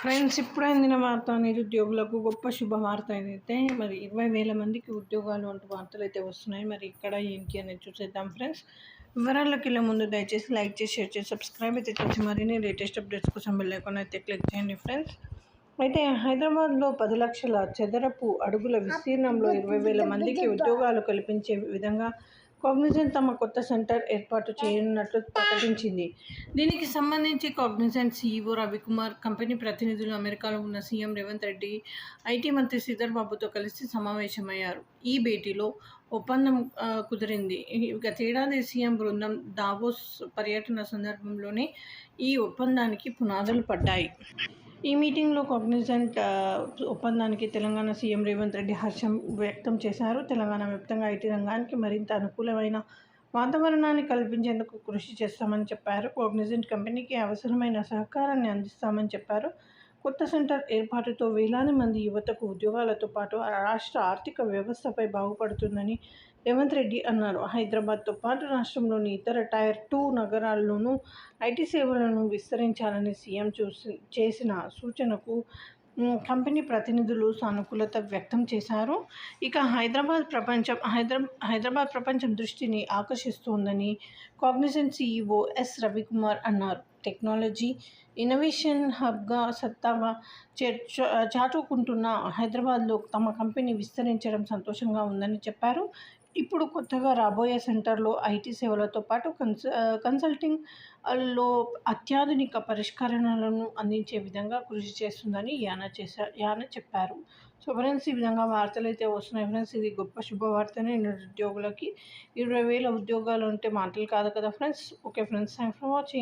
Friends ఇప్పుడు అందిన వార్త అనేది ఉద్యోగులకు గొప్ప శుభవార్త ఏదైతే మరి ఇరవై వేల మందికి ఉద్యోగాలు వంటి వార్తలు అయితే వస్తున్నాయి. మరి ఇక్కడ ఏంటి అనేది చూసేద్దాం ఫ్రెండ్స్. వివరాల్లోకి వెళ్ళే ముందు దయచేసి లైక్ చేసి షేర్ చేసి సబ్స్క్రైబ్ అయితే చేసి మరిన్ని లేటెస్ట్ అప్డేట్స్ కోసం వెళ్ళకుండా అయితే క్లిక్ చేయండి ఫ్రెండ్స్. అయితే హైదరాబాద్లో పది లక్షల చదరపు అడుగుల విస్తీర్ణంలో ఇరవై వేల మందికి ఉద్యోగాలు కల్పించే విధంగా కాగ్నిజెంట్ తమ కొత్త సెంటర్ ఏర్పాటు చేయనున్నట్లు ప్రకటించింది. దీనికి సంబంధించి కాగ్నిజెంట్ సీఈఓ రవికుమార్ కంపెనీ ప్రతినిధులు అమెరికాలో ఉన్న సీఎం రేవంత్ రెడ్డి ఐటీ మంత్రి శ్రీధర్ బాబుతో కలిసి సమావేశమయ్యారు. ఈ భేటీలో ఒప్పందం కుదిరింది. గతేడాది సీఎం బృందం దావోస్ పర్యటన సందర్భంలోనే ఈ ఒప్పందానికి పునాదులు పడ్డాయి. ఈ మీటింగ్లో కాగ్నిజెంట్ ఒప్పందానికి తెలంగాణ సీఎం రేవంత్ రెడ్డి హర్షం వ్యక్తం చేశారు. తెలంగాణ వ్యాప్తంగా ఐటీ రంగానికి మరింత అనుకూలమైన వాతావరణాన్ని కల్పించేందుకు కృషి చేస్తామని చెప్పారు. కాగ్నిజెంట్ కంపెనీకి అవసరమైన సహకారాన్ని అందిస్తామని చెప్పారు. కొత్త సెంటర్ ఏర్పాటుతో వేలాది మంది యువతకు ఉద్యోగాలతో పాటు రాష్ట్ర ఆర్థిక వ్యవస్థపై బాగుపడుతుందని రేవంత్ రెడ్డి అన్నారు. హైదరాబాద్తో పాటు రాష్ట్రంలోని ఇతర టైర్ టూ నగరాల్లోనూ ఐటీ సేవలను విస్తరించాలని సీఎం చూసి చేసిన సూచనకు కంపెనీ ప్రతినిధులు సానుకూలత వ్యక్తం చేశారు. ఇక హైదరాబాద్ ప్రపంచం హైదరా హైదరాబాద్ ప్రపంచం దృష్టిని ఆకర్షిస్తోందని కాగ్నిజెంట్ సీఈఓ ఎస్ రవికుమార్ అన్నారు. టెక్నాలజీ ఇన్నోవేషన్ హబ్గా సత్తాగా చాటుకుంటున్న హైదరాబాద్లో తమ కంపెనీ విస్తరించడం సంతోషంగా ఉందని చెప్పారు. ఇప్పుడు కొత్తగా రాబోయే సెంటర్లో ఐటీ సేవలతో పాటు కన్స కన్సల్టింగ్లో అత్యాధునిక పరిష్కరణలను అందించే విధంగా కృషి చేస్తుందని యాన చేశారు యాన చెప్పారు. సో ఫ్రెండ్స్ ఈ విధంగా వార్తలు అయితే వస్తున్నాయి. ఫ్రెండ్స్ ఇది గొప్ప శుభవార్తనే. నిరుద్యోగులకి ఇరవై వేల ఉద్యోగాలు ఉంటే మాటలు కాదు కదా friends? Okay friends thanks for watching.